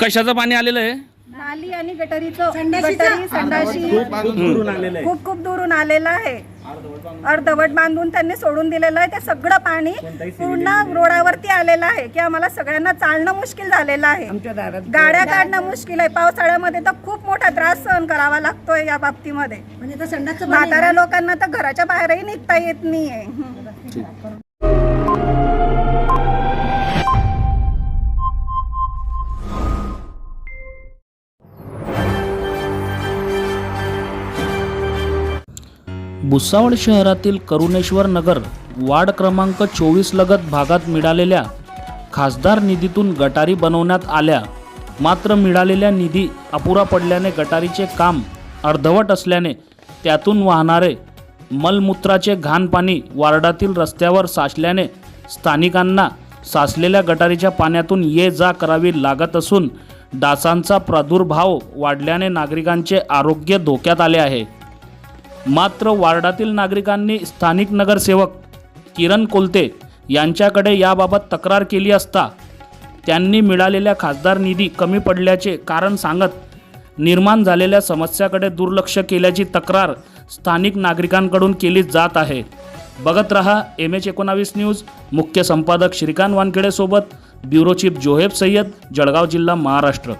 कशाचं पाणी आलेलं आहे? नाली आणि गटरीचं गटरी संडाशी. खूप खूप दुरून आलेलं आहे. अर्धवट बांधून त्यांनी सोडून दिलेलं आहे. ते सगळं पाणी पूर्ण रोडावरती आलेलं आहे की आम्हाला सगळ्यांना चालणं मुश्किल झालेलं आहे. गाड्या काढणं मुश्किल आहे. पावसाळ्यामध्ये तर खूप मोठा त्रास सहन करावा लागतोय या बाबतीमध्ये. म्हणजे म्हाताऱ्या लोकांना तर घराच्या बाहेरही निघता येत नाहीये. भुसावळ शहरातील करुणेश्वर नगर वार्ड क्रमांक चोवीस लगत भागात मिळालेल्या खासदार निधीतून गटारी बनवण्यात आल्या. मात्र मिळालेल्या निधी अपुरा पडल्याने गटारीचे काम अर्धवट असल्याने त्यातून वाहणारे मलमूत्राचे घाण पाणी वार्डातील रस्त्यावर साचल्याने स्थानिकांना साचलेल्या गटारीच्या पाण्यातून ये जा करावी लागत असून डासांचा प्रादुर्भाव वाढल्याने नागरिकांचे आरोग्य धोक्यात आले आहे. मात्र वार्डातील नागरिकांनी स्थानिक नगरसेवक किरण कोलते यांच्याकडे याबाबत तक्रार केली असता त्यांनी मिळालेल्या खासदार निधी कमी पडल्याचे कारण सांगत निर्माण झालेल्या समस्याकडे दुर्लक्ष केल्याची तक्रार स्थानिक नागरिकांकडून केली जात आहे. बघत रहा एम एच एकोणावीस न्यूज. मुख्य संपादक श्रीकांत वानखेडेसोबत ब्युरो चीफ जोहेब सय्यद जळगाव जिल्हा महाराष्ट्र.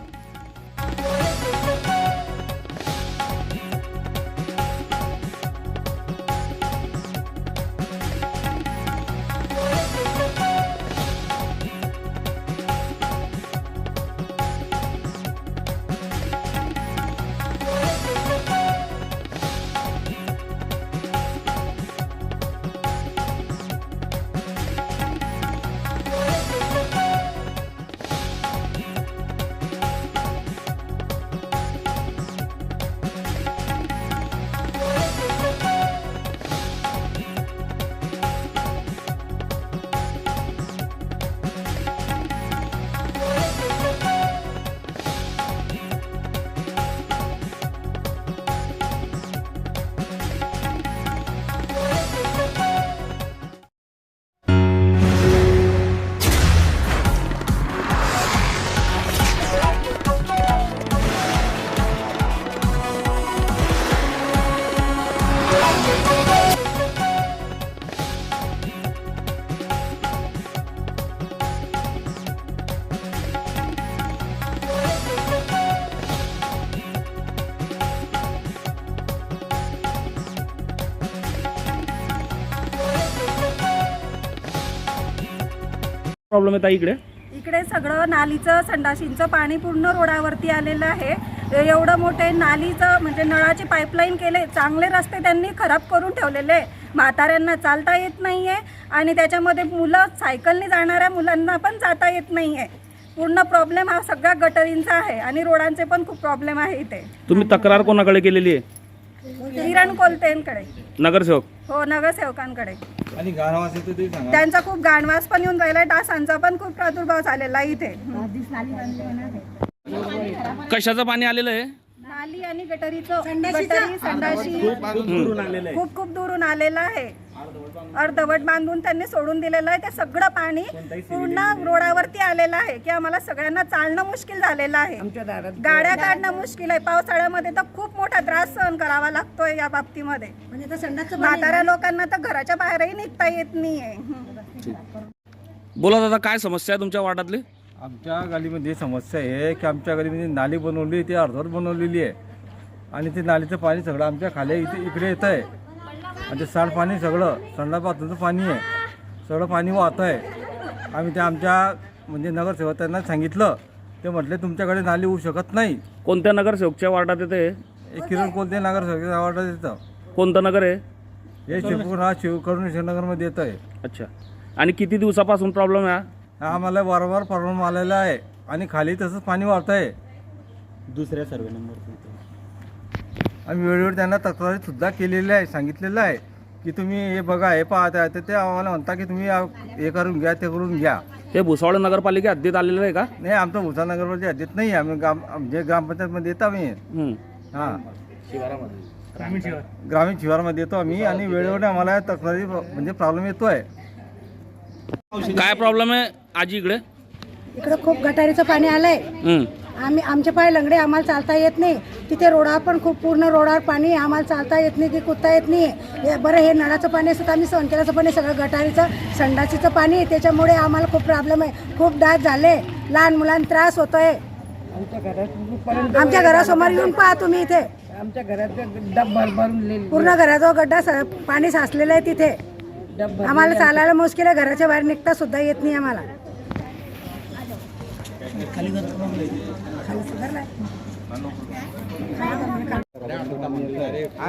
प्रॉब्लेम आहे ताई इकडे? इकडे सगळं नालीचं संडाशींचं पाणी पूर्ण रोडावरती आलेलं आहे. एवढं मोठे नालीचं म्हणजे नळाची पाईपलाईन केले चांगले रस्ते त्यांनी खराब करून ठेवलेले. आहे. म्हाताऱ्यांना चालता येत नाहीये आणि त्याच्यामध्ये मुलं सायकलने जाणाऱ्या मुलांना पण जाता येत नाहीये. पूर्ण प्रॉब्लेम हा सगळ्या गटरींचा आहे आणि रोडांचे पण खूप प्रॉब्लेम आहे इथे. तुम्ही तक्रार कोणाकडे केलेली आहे? किरण कोलतेंकडे. नगरसेवक? हो नगरसेवकांकडे. आणि गाणवास येतो ते सांगा. त्यांचा खूप गाणवास पण येऊन राहिला डासांचा पण खूप प्रादुर्भाव झालेला आहे इथे. कशाचं पाणी आलेलं आहे? नाली आणि गटरीचं गटरी संडाशी. खूप खूप दुरून आलेलं आहे. अर्धवट बांधून त्यांनी सोडून दिलेलं आहे. ते सगळं पाणी पूर्ण रोडावरती आलेलं आहे की आम्हाला सगळ्यांना चालणं मुश्किल झालेलं आहे. गाड्या काढणं मुश्किल आहे. पावसाळ्यामध्ये तर खूप मोठा त्रास सहन करावा लागतोय या बाबतीमध्ये. म्हणजे म्हाताऱ्या लोकांना तर घराच्या बाहेरही निघता येत नाहीये. हं. बोला दादा काय समस्या आहे तुमच्या वार्डातली? आमच्या गलीमध्ये समस्या आहे की आमच्या गलीमध्ये नाली बनवली ती अर्धवट बनवलेली आहे. आणि ते नालीचं पाणी सगळं आमच्या खाली इथे इकडे येतं आहे आणि ते सांडपाणी सगळं संडा बाथरूमचं पाणी आहे. सगळं पाणी वाहत आहे आम्ही ते आमच्या म्हणजे नगरसेवक त्यांना सांगितलं. ते म्हटले तुमच्याकडे नाली होऊ शकत नाही. कोणत्या नगरसेवकच्या वार्डात येते हे? किरण कोणते नगरसेवक आवडत येतं. कोणतं नगर आहे? हे शिवपूर हा शिव करुणेश्वरनगरमध्ये येतं आहे अच्छा. आणि किती दिवसापासून प्रॉब्लेम आहे हा? हा आम्हाला वारंवार प्रॉब्लेम आलेला आहे. आणि खाली तसंच पाणी वाहत आहे दुसऱ्या सर्वे नंबर आम्ही वेळोवेळी त्यांना तक्रारी सुद्धा केलेली आहे सांगितलेलं आहे की तुम्ही हे बघा हे पाहत आहे तर ते आम्हाला म्हणता की तुम्ही आ- हे करून घ्या ते करून घ्या. हे भुसावळ नगरपालिका हद्दीत आलेलं आहे का? नाही आमचं भुसानगरवरती हद्दीत नाही आम्ही ग्राम म्हणजे ग्रामपंचायतमध्ये येतो आम्ही. हां. ग्रामीण शिवारमध्ये येतो आम्ही आणि वेळोवेळी आम्हाला तक्रारी म्हणजे प्रॉब्लेम येतो आहे काय प्रॉब्लेम आहे आजी इकडे? इकडं खूप गटारीचं पाणी आलंय. हं. आम्ही आमचे पाय लंगडे आम्हाला चालता येत नाही. तिथे रोडावर पण खूप पूर्ण रोडावर पाणी आहे. आम्हाला चालता येत नाही की कुदता येत नाही. हे बरं हे नळाचं पाणी असतं आम्ही सहन केल्याचं पण सगळं गटारीचं संडासीचं पाणी आहे. त्याच्यामुळे आम्हाला खूप प्रॉब्लेम आहे. खूप डास झाले. लहान मुलांना त्रास होतोय. आमच्या घरासमोर येऊन पहा तुम्ही इथे. आमच्या घरात डब्बा भरून पूर्ण घराजवळ गड्डा पाणी साचलेलं आहे तिथे. आम्हाला चालायला मुश्किल आहे. घराच्या बाहेर निघता सुद्धा येत नाही आम्हाला.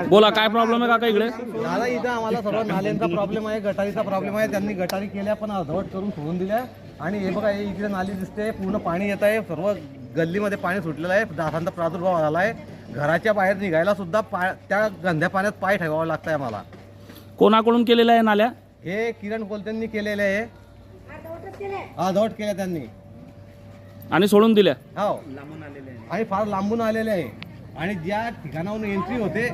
बोला काय प्रॉब्लेम आहे काका इकडे? दादा इथं आम्हाला सर्व नाल्यांचा प्रॉब्लेम आहे गटारीचा प्रॉब्लेम आहे. त्यांनी गटारी केल्या पण अर्धवट करून सोडून दिल्या. आणि हे बघा हे इकडे नाली दिसते पूर्ण पाणी येत आहे. सर्व गल्लीमध्ये पाणी सुटलेलं आहे. डासांचा प्रादुर्भाव झाला आहे. घराच्या बाहेर निघायला सुद्धा पाय त्या गंध्या पाण्यात पाय ठेवावं लागतं आहे आम्हाला. कोणाकडून केलेल्या आहे नाल्या? हे किरण कोलत्यांनी केलेले आहे. अर्धवट केल्या त्यांनी. आणि सोडून दिल्या. हो. आणि फार लांबून आलेले आहे. आणि ज्या ठिकाणाहून एंट्री होते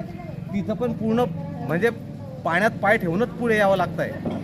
तिथं पण पूर्ण म्हणजे पाण्यात पाय ठेवूनच पुढे यावं लागतं आहे